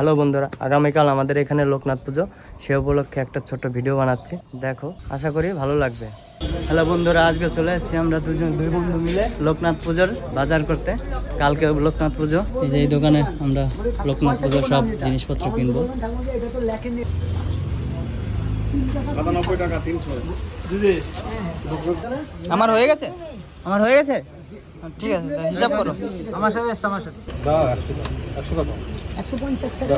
Hello বন্ধুরা, আগামীকাল আমাদের এখানে লোকনাথ পুজো। সে উপলক্ষে একটা ছোট ভিডিও বানাচ্ছি। দেখো, আশা করি ভালো লাগবে। হ্যালো বন্ধুরা, আজকে চলে এসেছি আমরা দুজন দুই বন্ধু মিলে লোকনাথ পুজোর বাজার করতে। কালকে লোকনাথ পুজো। এই দোকানে আমরা লোকনাথ পুজোর সব জিনিসপত্র কিনবো। আমার হয়ে গেছে? আমার হয়ে গেছে? ঠিক আছে তা হিসাব করো। আমার সাথে আমার সাথে। একশো পঞ্চাশ টাকা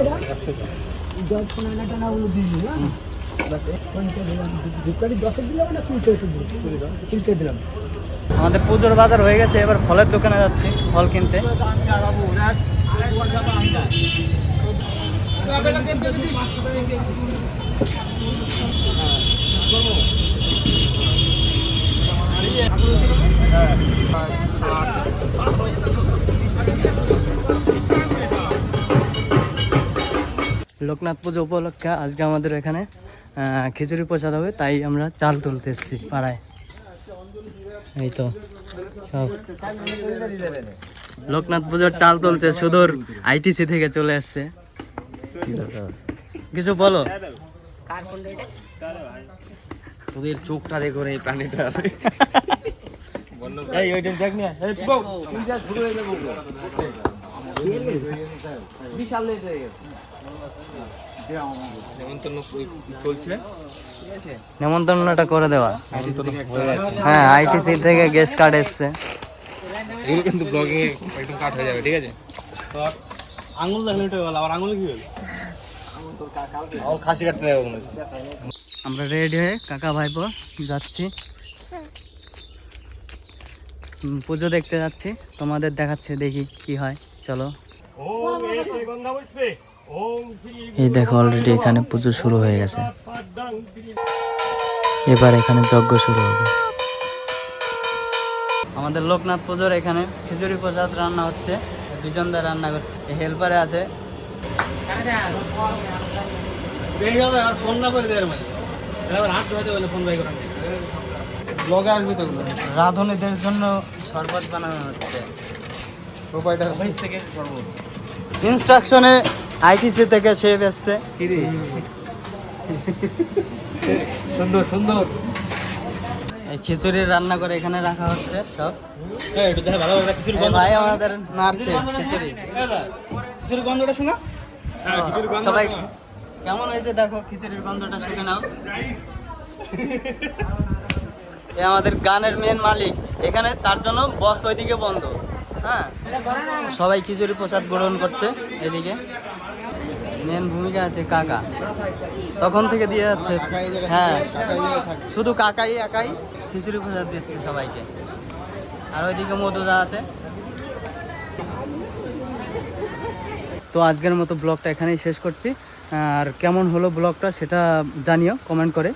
দশ পনেরো ওগুলো দিয়ে দিলাম আমাদের পুজোর বাজার হয়ে গেছে এবার ফলের দোকানে যাচ্ছি ফল কিনতে। লোকনাথ পুজো উপলক্ষে আজকে আমাদের এখানে খিচুড়ি প্রসাদ হবে তাই আমরা চাল তুলতে এসেছি পাড়ায়। এই তো সব। লোকনাথ পুজোর চাল তুলতে সুদূর আইটিসি থেকে চলে এসছে কিছু বলো? তোদের চোখটা দেখো রে প্রাণীটা। এই ওইটা দেখ নিয়ে বিশাল লেট হয়ে গেছে। নেমন্তন্ন চলছে নেমন্তন্নটা করে দেওয়া। হয়ে আইটিসি থেকে গেস্ট কার্ড এসছে। এগুলো কিন্তু ব্লগিং এ একদম কাট হয়ে যাবে ঠিক আছে? আঙুল দেখলে উঠে গেল আবার আঙুল কি হলো খাসি কাটতে যাবে আমরা রেডি হয়ে কাকা ভাইপো যাচ্ছি। পুজো দেখতে যাচ্ছি। তোমাদের দেখাচ্ছে দেখি কি হয়। চলো। এই দেখো অলরেডি এখানে পুজো শুরু হয়ে গেছে। এবার এখানে যজ্ঞ শুরু হবে। আমাদের লোকনাথ পুজোর এখানে খিচুড়ি প্রসাদ রান্না হচ্ছে বিজনদা রান্না করছে হেল্পারে আছে। রাঁধুনিদের জন্য শরবত বানানো হচ্ছে। ইনস্ট্রাকশনে আইটিসি থেকে শেফ এসছে সুন্দর সুন্দর। এই খিচুড়ি রান্না করে এখানে রাখা হচ্ছে সব। একটু দেখা ভালো করে খিচুড়ি এই ভাই আমাদের নাড়ছে খিচুড়ি। খিচুড়ি গন্ধটা শোনা? হ্যাঁ সবাই কেমন হয়েছে দেখো খিচুড়ির গন্ধটা শুকে নাও। এ আমাদের গানের মেন মালিক। এখানে তার জন্য বক্স ওইদিকে বন্ধ। হ্যাঁ? সবাই খিচুড়ি প্রসাদ গ্রহণ করছে এদিকে। মেন ভূমিকা আছে কাকা। তখন থেকে দিয়ে যাচ্ছে। হ্যাঁ শুধু কাকাই একাই খিচুড়ি প্রসাদ দিচ্ছে সবাইকে। আর ওইদিকে মধুদা আছে। তো আজকের মতো ব্লগটা এখানেই শেষ করছি। আর কেমন হলো ব্লগটা সেটা জানিও কমেন্ট করে।